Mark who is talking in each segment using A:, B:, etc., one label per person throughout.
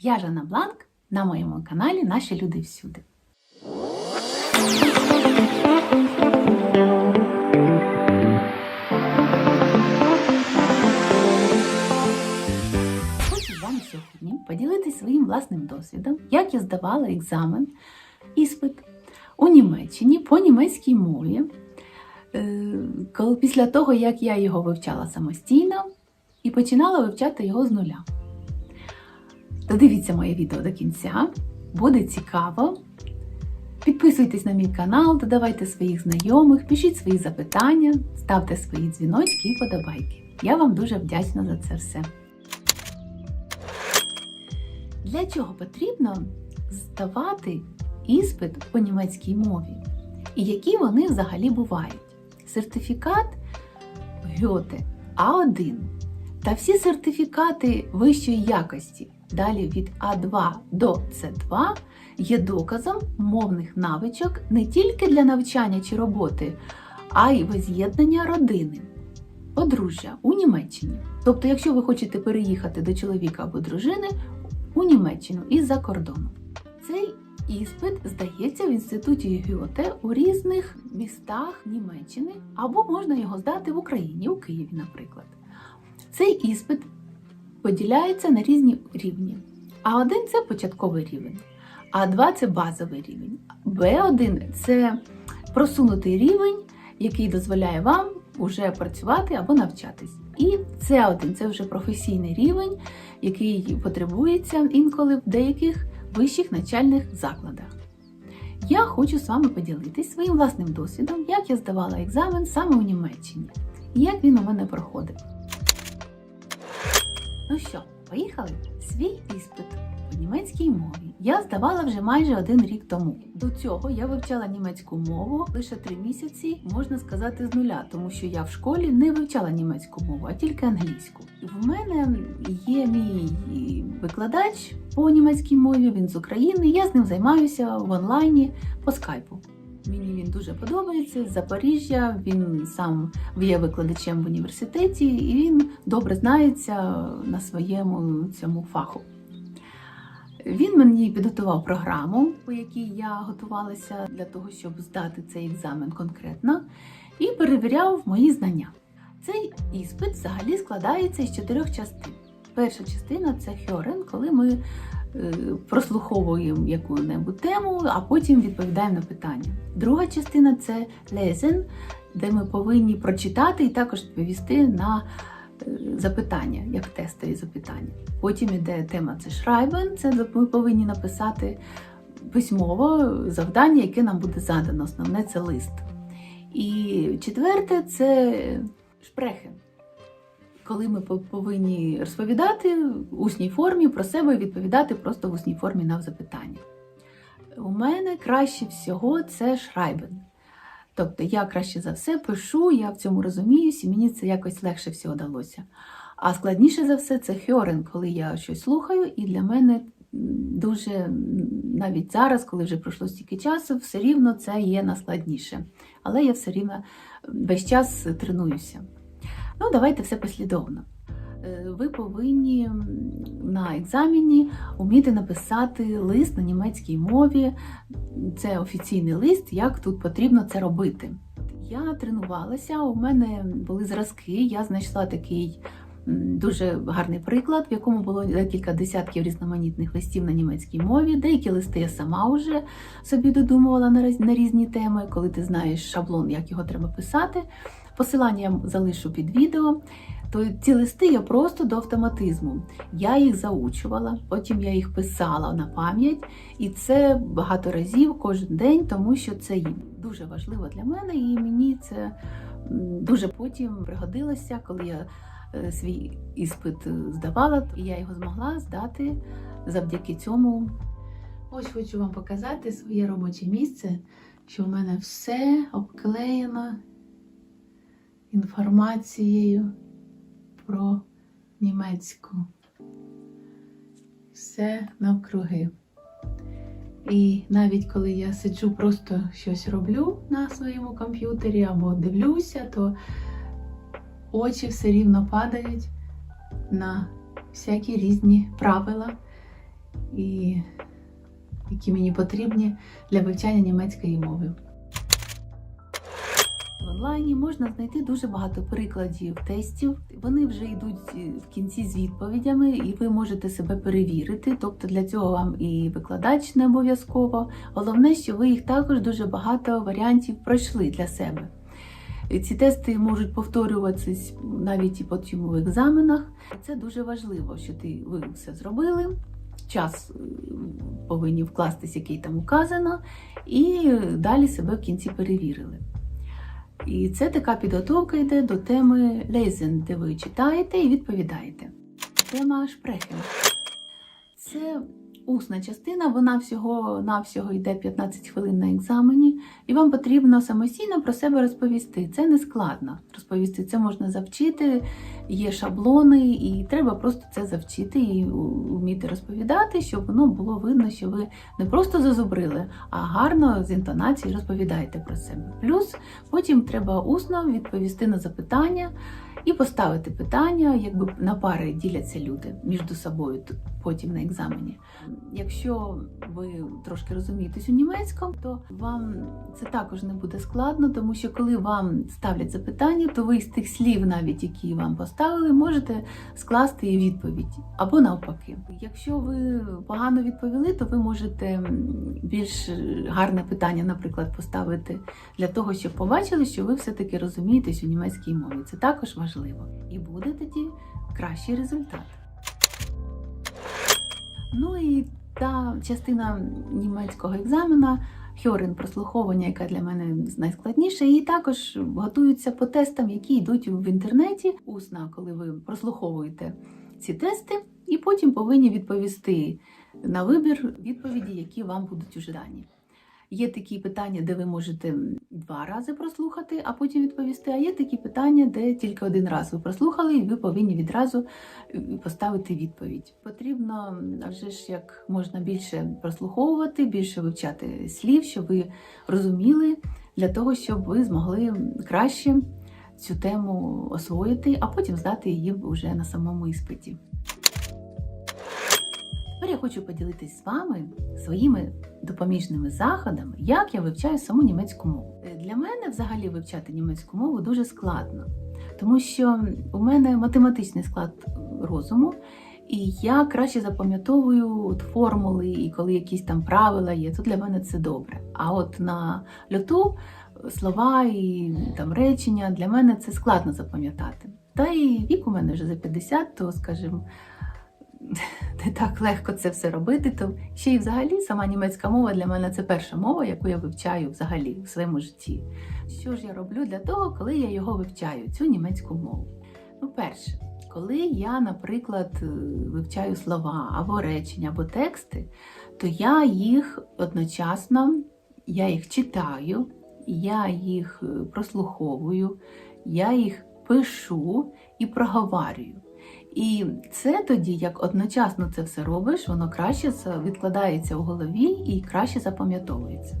A: Я Жанна Бланк на моєму каналі Наші люди всюди. Хочу з вами сьогодні поділитися своїм власним досвідом, як я здавала екзамен, іспит у Німеччині по німецькій мові. Е, після того, як я його вивчала самостійно і починала вивчати його з нуля. Додивіться моє відео до кінця, буде цікаво. Підписуйтесь на мій канал, додавайте своїх знайомих, пишіть свої запитання, ставте свої дзвіночки і подобайки. Я вам дуже вдячна за це все. Для чого потрібно здавати іспит по німецькій мові? І які вони взагалі бувають? Сертифікат Гьоте А1 та всі сертифікати вищої якості, далі від А2 до С2, є доказом мовних навичок не тільки для навчання чи роботи, а й воз'єднання родини, подружжя у Німеччині. Тобто, якщо ви хочете переїхати до чоловіка або дружини у Німеччину із-за кордону. Цей іспит здається в інституті Гьоте у різних містах Німеччини, або можна його здати в Україні, у Києві, наприклад. Цей іспит поділяється на різні рівні. А1 це початковий рівень, А2 це базовий рівень, Б1 це просунутий рівень, який дозволяє вам уже працювати або навчатись. І С1 це вже професійний рівень, який потребується інколи в деяких вищих навчальних закладах. Я хочу з вами поділитись своїм власним досвідом, як я здавала екзамен саме у Німеччині і як він у мене проходив. Ну що, поїхали? Свій іспит по німецькій мові я здавала вже майже один рік тому. До цього я вивчала німецьку мову лише три місяці, можна сказати, з нуля, тому що я в школі не вивчала німецьку мову, а тільки англійську. В мене є мій викладач по німецькій мові, він з України. Я з ним займаюся в онлайні по скайпу. Мені він дуже подобається з Запоріжжя. Він сам є викладачем в університеті і він добре знається на своєму цьому фаху. Він мені підготував програму, по якій я готувалася для того, щоб здати цей екзамен конкретно, і перевіряв мої знання. Цей іспит взагалі складається з чотирьох частин. Перша частина це хьорен, коли ми прослуховуємо яку-небудь тему, а потім відповідаємо на питання. Друга частина це лезен, де ми повинні прочитати і також відповісти на е, запитання, як тестові запитання. Потім іде тема це шрайбен, це ми повинні написати письмово завдання, яке нам буде задано. Основне це лист. І четверте це шпрехен коли ми повинні розповідати в усній формі про себе і відповідати просто в усній формі на запитання. У мене краще всього це шрайбен. Тобто я краще за все пишу, я в цьому розуміюсь, і мені це якось легше всього далося. А складніше за все це хьорен, коли я щось слухаю, і для мене дуже навіть зараз, коли вже пройшло стільки часу, все рівно це є наскладніше. Але я все рівно весь час тренуюся. Ну, давайте все послідовно. Е, Ви повинні на екзамені вміти написати лист на німецькій мові. Це офіційний лист, як тут потрібно це робити. Я тренувалася, у мене були зразки, я знайшла такий дуже гарний приклад, в якому було декілька десятків різноманітних листів на німецькій мові. Деякі листи я сама вже собі додумувала на на різні теми, коли ти знаєш шаблон, як його треба писати. Посилання я залишу під відео. То ці листи я просто до автоматизму. Я їх заучувала, потім я їх писала на пам'ять, і це багато разів кожен день, тому що це дуже важливо для мене, і мені це дуже потім пригодилося, коли я е, свій іспит е, здавала, і я його змогла здати завдяки цьому. Ось хочу вам показати своє робоче місце, що в мене все обклеєно інформацією про німецьку. Все навкруги. І навіть коли я сиджу, просто щось роблю на своєму комп'ютері або дивлюся, то очі все рівно падають на всякі різні правила і які мені потрібні для вивчання німецької мови. В онлайні можна знайти дуже багато прикладів тестів. Вони вже йдуть е, в кінці з відповідями, і ви можете себе перевірити. Тобто для цього вам і викладач не обов'язково. Головне, що ви їх також дуже багато варіантів пройшли для себе. Ці тести можуть повторюватися навіть і потім у екзаменах. Це дуже важливо, що ти ви все зробили. Час е, повинні вкластись, який там указано, і далі себе в кінці перевірили. І це така підготовка йде до теми лейзен, де ви читаєте і відповідаєте. Тема шпрехен. Це усна частина, вона всього навсього йде 15 хвилин на екзамені, і вам потрібно самостійно про себе розповісти. Це не складно розповісти. Це можна завчити, є шаблони, і треба просто це завчити і вміти розповідати, щоб воно було видно, що ви не просто зазубрили, а гарно з інтонацією розповідаєте про себе. Плюс потім треба усно відповісти на запитання і поставити питання, якби на пари діляться люди між собою потім на екзамені. Якщо ви трошки розумієтесь у німецькому, то вам це також не буде складно, тому що коли вам ставлять запитання, то ви з тих слів, навіть які вам поставили, можете скласти відповідь або навпаки. Якщо ви погано відповіли, то ви можете більш гарне питання, наприклад, поставити для того, щоб побачили, що ви все-таки розумієтесь у німецькій мові. Це також важливо. І буде тоді кращий результат. Ну і та частина німецького екзамена. Хьорен прослуховування, яка для мене найскладніша, і також готуються по тестам, які йдуть в інтернеті усно, коли ви прослуховуєте ці тести, і потім повинні відповісти на вибір відповіді, які вам будуть уже дані. Є такі питання, де ви можете два рази прослухати, а потім відповісти. А є такі питання, де тільки один раз ви прослухали, і ви повинні відразу е, поставити відповідь. Потрібно вже ж як можна більше прослуховувати, більше вивчати слів, щоб ви розуміли, для того, щоб ви змогли краще цю тему освоїти, а потім здати її вже на самому іспиті. Тепер я хочу поділитись з вами своїми допоміжними заходами, як я вивчаю саму німецьку мову. Е, Для мене взагалі вивчати німецьку мову дуже складно, тому що у мене математичний склад розуму, і я краще запам'ятовую формули, і коли якісь там правила є, то для мене це добре. А от на льоту слова і там речення для мене це складно запам'ятати. Та і вік у мене вже за 50, то скажімо, не так легко це все робити. То ще й взагалі сама німецька мова для мене це перша мова, яку я вивчаю взагалі в своєму житті. Що ж я роблю для того, коли я його вивчаю, цю німецьку мову? Ну, перше, коли я, наприклад, е, вивчаю слова або речення, або тексти, то я їх одночасно я їх читаю, я їх е, прослуховую, я їх пишу і проговарюю. І це тоді, як одночасно це все робиш, воно краще відкладається в голові і краще запам'ятовується.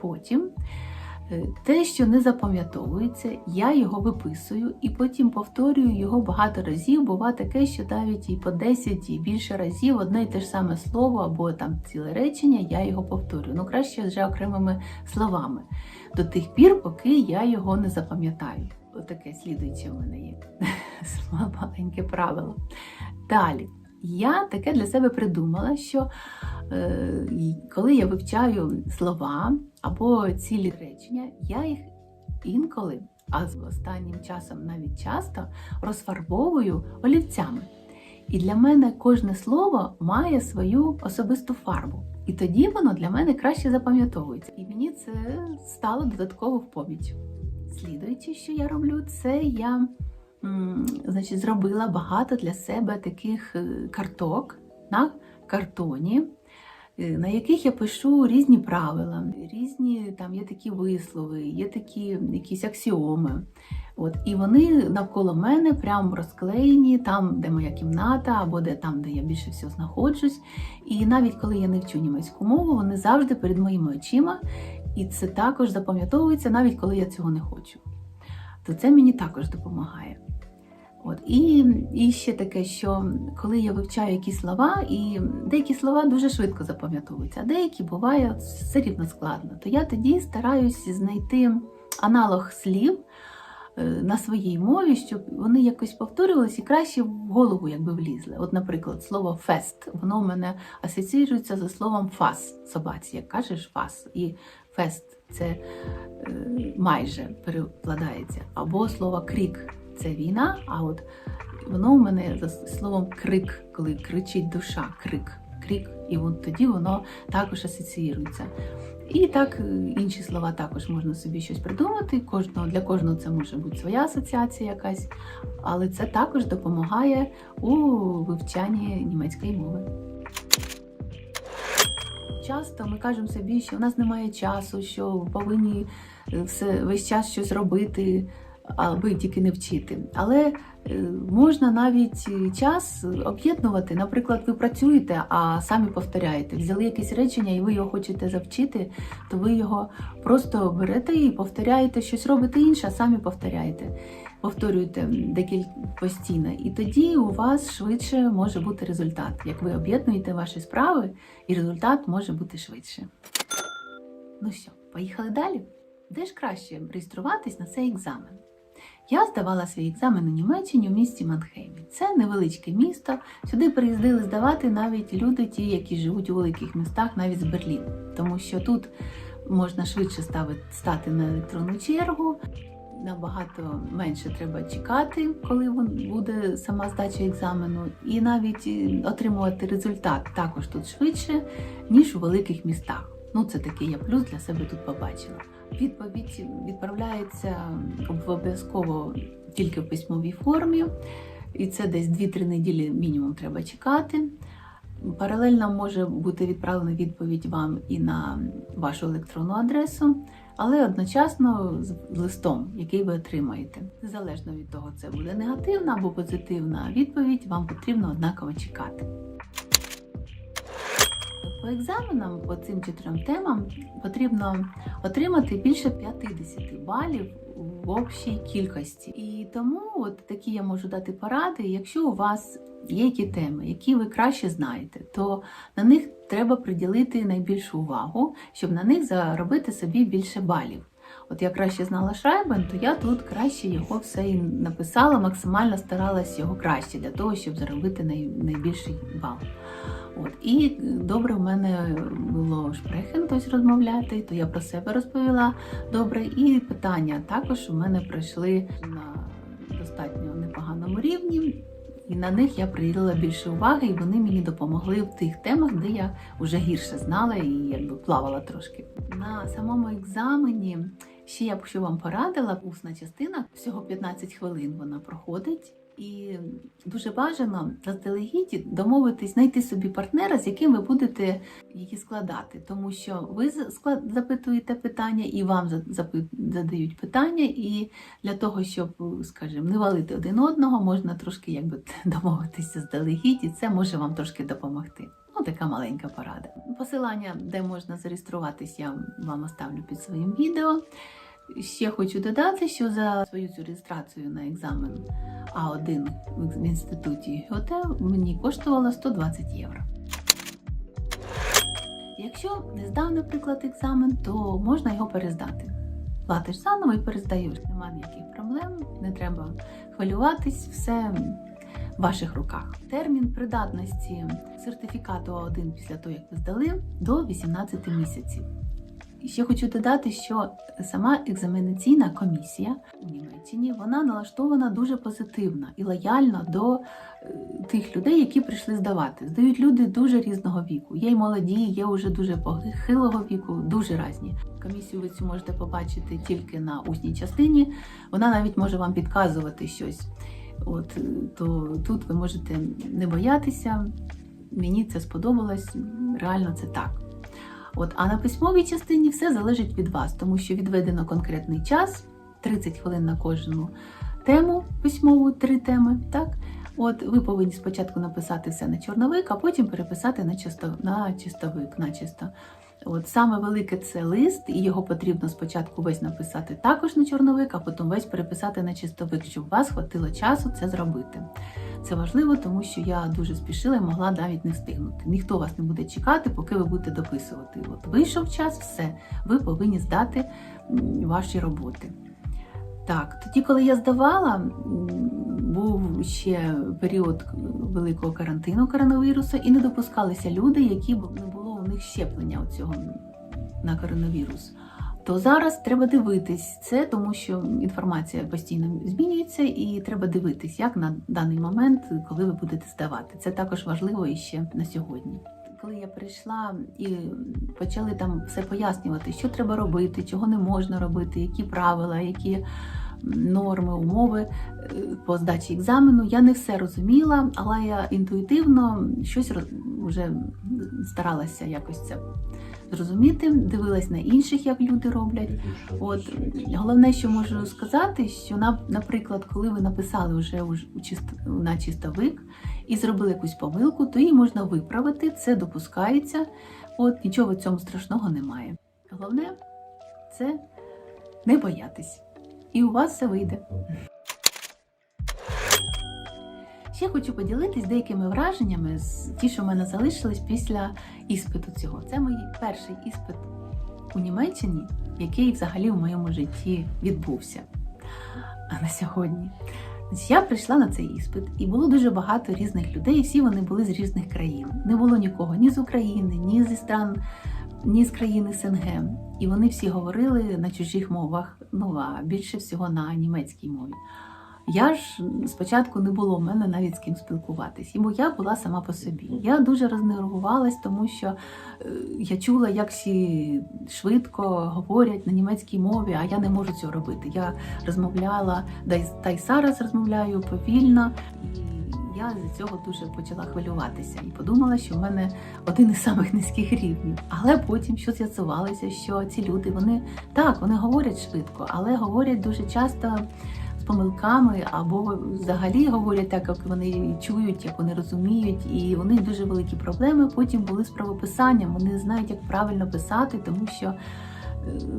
A: Потім е, те, що не запам'ятовується, я його виписую і потім повторюю його багато разів. Бува таке, що навіть і по 10 і більше разів одне й те ж саме слово або там ціле речення, я його повторюю. Ну краще вже окремими словами. До тих пір, поки я його не запам'ятаю. Отаке слідуюче в мене є маленьке правило. Далі. Я таке для себе придумала, що е, коли я вивчаю слова або цілі речення, я їх інколи, а з останнім часом навіть часто розфарбовую олівцями. І для мене кожне слово має свою особисту фарбу. І тоді воно для мене краще запам'ятовується. І мені це стало додатково в поміч. Слідуючи, що я роблю, це я значить, зробила багато для себе таких е, карток на картоні, е, на яких я пишу різні правила, різні там є такі вислови, є такі якісь аксіоми. От, і вони навколо мене прям розклеєні там, де моя кімната, або де там, де я більше всього знаходжусь. І навіть коли я не вчу німецьку мову, вони завжди перед моїми очима. І це також запам'ятовується, навіть коли я цього не хочу. То це мені також допомагає. От і, і ще таке, що коли я вивчаю якісь слова, і деякі слова дуже швидко запам'ятовуються, а деякі буває все рівно складно, то я тоді стараюся знайти аналог слів е, на своїй мові, щоб вони якось повторювалися і краще в голову якби влізли. От, наприклад, слово фест, воно в мене асоціюється за словом фас собаці, як кажеш фас. І фест це е, майже перекладається. Або слово крік це війна, а от воно у мене за словом крик, коли кричить душа, крик, крик, і от тоді воно також асоціюється. І так е, інші слова також можна собі щось придумати. Кожного для кожного це може бути своя асоціація якась, але це також допомагає у вивчанні німецької мови. Часто ми кажемо собі, що у нас немає часу, що повинні е, все весь час щось робити, аби тільки не вчити. Але е, можна навіть е, час об'єднувати. Наприклад, ви працюєте, а самі повторяєте. Взяли якесь речення, і ви його хочете завчити, то ви його просто берете і повторяєте щось робите інше, а самі повторяєте. Повторюєте декілька постійно, і тоді у вас швидше може бути результат. Як ви об'єднуєте ваші справи, і результат може бути швидше. Ну що, поїхали далі? Де ж краще реєструватись на цей екзамен? Я здавала свій екзамен у Німеччині у місті Манхеймі. Це невеличке місто. Сюди приїздили здавати навіть люди, ті, які живуть у великих містах, навіть з Берліну. Тому що тут можна швидше ставити, стати на електронну чергу, набагато менше треба чекати, коли буде сама здача екзамену, і навіть е, отримувати результат також тут швидше, ніж у великих містах. Ну, це такий я плюс для себе тут побачила. Відповідь відправляється обов'язково тільки в письмовій формі, і це десь 2-3 неділі мінімум треба чекати. Паралельно може бути відправлена відповідь вам і на вашу електронну адресу, але одночасно з листом, який ви отримаєте. Незалежно від того, це буде негативна або позитивна відповідь, вам потрібно однаково чекати. По екзаменам, по цим чотирьом темам, потрібно отримати більше 50 балів в общій кількості. І тому от такі я можу дати поради. Якщо у вас є які теми, які ви краще знаєте, то на них треба приділити найбільшу увагу, щоб на них заробити собі більше балів. От я краще знала Шрайбен, то я тут краще його все і написала, максимально старалась його краще для того, щоб заробити найбільший бал. От. І добре в мене було шпрехен, тобто розмовляти, то я про себе розповіла добре. І питання також у мене пройшли на достатньо непоганому рівні. І на них я приділила більше уваги, і вони мені допомогли в тих темах, де я вже гірше знала і якби плавала трошки. На самому екзамені ще я б що вам порадила, усна частина, всього 15 хвилин вона проходить. І дуже бажано заздалегідь домовитись, знайти собі партнера, з яким ви будете її складати, тому що ви запитуєте питання, і вам задають питання, і для того, щоб, скажімо, не валити один одного, можна трошки якби домовитися заздалегідь, і це може вам трошки допомогти. Ну, така маленька порада. Посилання, де можна зареєструватись, я вам оставлю під своїм відео. Ще хочу додати, що за свою цю реєстрацію на екзамен А1 в інституті ГОТ мені коштувало 120 євро. Якщо не здав, наприклад, екзамен, то можна його перездати. Платиш заново і перездаєш. Нема ніяких проблем, не треба хвилюватись, все в ваших руках. Термін придатності сертифікату А1 після того, як ви здали, до 18 місяців. Ще хочу додати, що сама екзаменаційна комісія у Німеччині вона налаштована дуже позитивно і лояльно до е, тих людей, які прийшли здавати. Здають люди дуже різного віку. Є й молоді, є вже дуже похилого віку, дуже різні. Комісію ви цю можете побачити тільки на усній частині. Вона навіть може вам підказувати щось. От е, то тут ви можете не боятися. Мені це сподобалось. Реально це так. От, а на письмовій частині все залежить від вас, тому що відведено конкретний час, 30 хвилин на кожну тему письмову, три теми, так? От ви повинні спочатку написати все на чорновик, а потім переписати на чисто, на чистовик, начисто. От саме велике це лист, і його потрібно спочатку весь написати також на чорновик, а потім весь переписати на чистовик, щоб у вас хватило часу це зробити. Це важливо, тому що я дуже спішила і могла навіть не встигнути. Ніхто вас не буде чекати, поки ви будете дописувати. От вийшов час, все, ви повинні здати ваші роботи. Так, тоді, коли я здавала, був ще період великого карантину коронавірусу, і не допускалися люди, які не було у них щеплення цього на коронавірус. То зараз треба дивитись це, тому що інформація постійно змінюється, і треба дивитись, як на даний момент, коли ви будете здавати. Це також важливо і ще на сьогодні. Коли я прийшла і почали там все пояснювати, що треба робити, чого не можна робити, які правила, які норми, умови е, по здачі екзамену, я не все розуміла, але я інтуїтивно щось роз- вже старалася якось це зрозуміти, дивилась на інших, як люди роблять. От головне, що можу сказати, що на, наприклад, коли ви написали вже на чистовик і зробили якусь помилку, то її можна виправити, це допускається. От нічого в цьому страшного немає. Головне це не боятись. І у вас все вийде. Ще хочу поділитись деякими враженнями з ті, що в мене залишились після іспиту цього. Це мій перший іспит у Німеччині, який взагалі в моєму житті відбувся а на сьогодні. Я прийшла на цей іспит, і було дуже багато різних людей, всі вони були з різних країн. Не було нікого ні з України, ні зі стран, ні з країни СНГ. І вони всі говорили на чужих мовах, ну а більше всього на німецькій мові. Я ж спочатку не було в мене навіть з ким спілкуватись, бо я була сама по собі. Я дуже рознервувалась, тому що е, я чула, як всі швидко говорять на німецькій мові, а я не можу цього робити. Я розмовляла, та й зараз розмовляю повільно, я з цього дуже почала хвилюватися і подумала, що в мене один із самих низьких рівнів. Але потім що з'ясувалося, що ці люди вони так вони говорять швидко, але говорять дуже часто помилками, або взагалі говорять так, як вони чують, як вони розуміють, і у них дуже великі проблеми. Потім були з правописанням. Вони знають, як правильно писати, тому що е,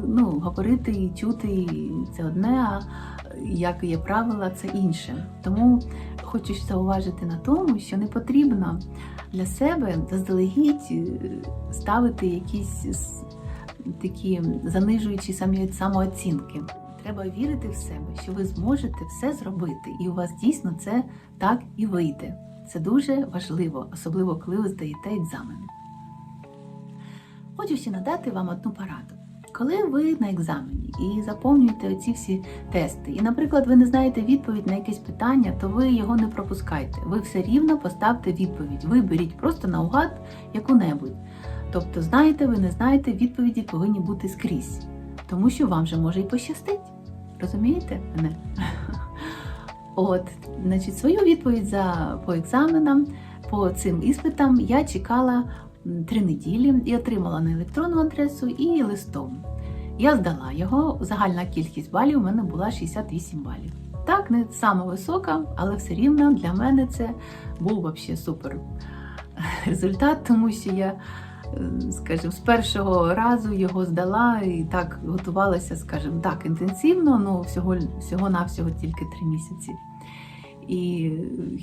A: ну, говорити і чути це одне, а як є правила, це інше. Тому хочу зауважити на тому, що не потрібно для себе заздалегідь е, ставити якісь такі занижуючі самооцінки. Треба вірити в себе, що ви зможете все зробити, і у вас дійсно це так і вийде. Це дуже важливо, особливо коли ви здаєте екзамени. Хочу ще надати вам одну пораду. Коли ви на екзамені і заповнюєте оці всі тести, і, наприклад, ви не знаєте відповідь на якесь питання, то ви його не пропускайте. Ви все рівно поставте відповідь. Виберіть просто наугад яку-небудь. Тобто, знаєте, ви не знаєте, відповіді повинні бути скрізь, тому що вам же може і пощастить. Розумієте мене? От, значить, свою відповідь за по екзаменам, по цим іспитам я чекала три неділі і отримала на електронну адресу і листом. Я здала його. Загальна кількість балів у мене була 68 балів. Так, не саме висока, але все рівно для мене це був взагалі супер результат, тому що я, е, скажімо, з першого разу його здала і так готувалася, скажімо, так, інтенсивно, ну всього, всього навсього тільки три місяці. І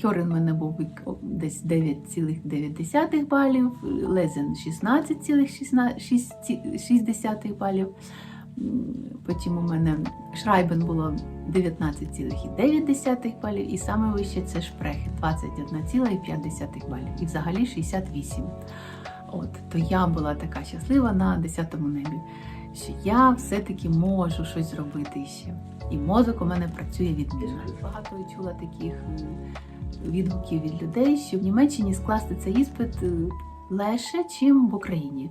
A: Хьорин в мене був десь 9,9 балів, Лезен 16,6 балів. Потім у мене Шрайбен було 19,9 балів, і саме вище це Шпрехи 21,5 балів. І взагалі 68. От, то я була така щаслива на 10-му небі, що я все-таки можу щось зробити ще. І мозок у мене працює відмінно. Багато чула таких відгуків від людей, що в Німеччині скласти цей іспит е, легше, чим в Україні.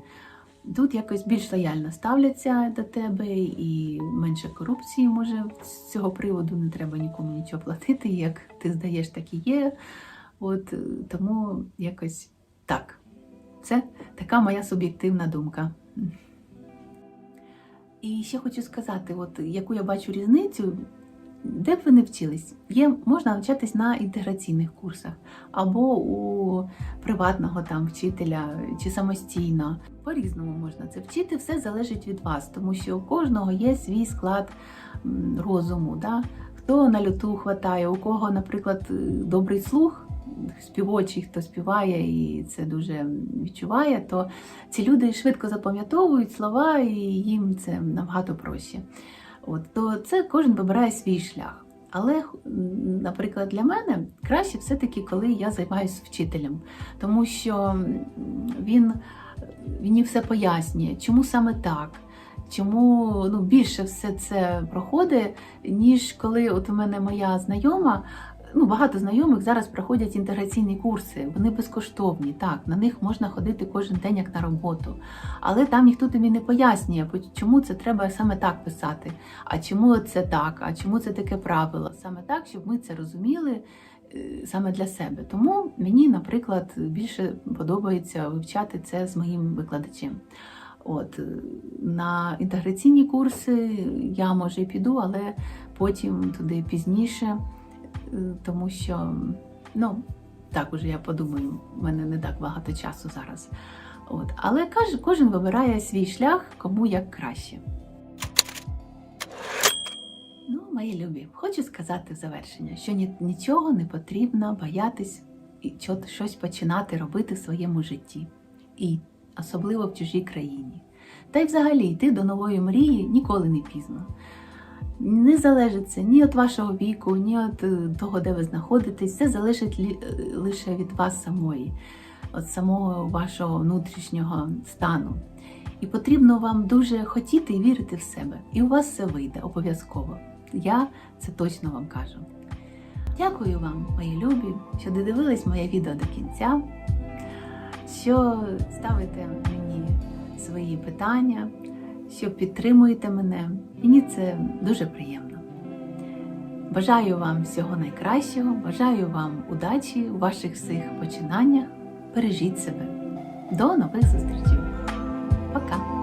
A: Тут якось більш лояльно ставляться до тебе і менше корупції може з цього приводу не треба нікому нічого платити. Як ти здаєш, так і є. От е, тому якось так. Це така моя суб'єктивна думка. І ще хочу сказати, от яку я бачу різницю де б ви не вчились, є, можна навчатись на інтеграційних курсах або у приватного там вчителя чи самостійно. По-різному можна це вчити, все залежить від вас, тому що у кожного є свій склад розуму. Да? Хто на люту хватає, у кого, наприклад, добрий слух, співочий, хто співає і це дуже відчуває, то ці люди швидко запам'ятовують слова, і їм це набагато проще. От, то це кожен вибирає свій шлях. Але, наприклад, для мене краще все-таки, коли я займаюся вчителем, тому що він мені все пояснює, чому саме так. Чому ну, більше все це проходить, ніж коли от у мене моя знайома, ну багато знайомих зараз проходять інтеграційні курси. Вони безкоштовні. Так, на них можна ходити кожен день як на роботу. Але там ніхто тобі не пояснює, чому це треба саме так писати, а чому це так, а чому це таке правило. Саме так, щоб ми це розуміли е, саме для себе. Тому мені, наприклад, більше подобається вивчати це з моїм викладачем. От е, на інтеграційні курси я може і піду, але потім туди пізніше, тому що ну так уже я подумаю, в мене не так багато часу зараз. От. Але кожен вибирає свій шлях, кому як краще. Ну, мої любі, хочу сказати в завершення, що нічого не потрібно боятись і щось починати робити в своєму житті. І особливо в чужій країні. Та й взагалі йти до нової мрії ніколи не пізно. Не залежить це ні від вашого віку, ні від е, того, де ви знаходитесь. Це залежить е, лише від вас самої, від самого вашого внутрішнього стану. І потрібно вам дуже хотіти і вірити в себе. І у вас все вийде обов'язково. Я це точно вам кажу. Дякую вам, мої любі, що додивились моє відео до кінця, що ставите мені свої питання, що підтримуєте мене. Мені це дуже приємно. Бажаю вам всього найкращого, бажаю вам удачі у ваших всіх починаннях. Бережіть себе. До нових зустрічей. Пока!